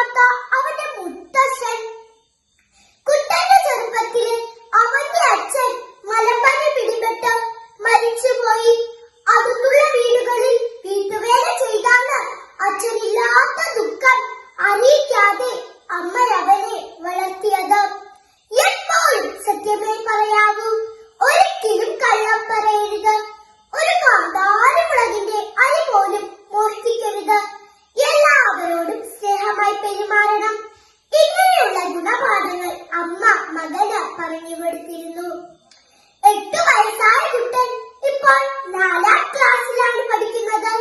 ഇല്ലാത്ത അവന്റെ മുത്തശ്ശൻ കുട്ടന്റെ ചെറുപ്പത്തിൽ അവന്റെ അച്ഛൻ മലമ്പനി പിടിപെട്ട് മരിച്ചുപോയി. അടുത്തുള്ള വീടുകളിൽ വീട്ടുവേല ചെയ്താണ് അച്ഛൻ ഇല്ലാത്ത ദുഃഖം അറിയിക്കാതെ അമ്മ അവനെ വളർത്തിയത്. എപ്പോഴും സത്യമേ പറയാം. നാലാം ക്ലാസ്സിലാണ് പഠിക്കുന്നത്.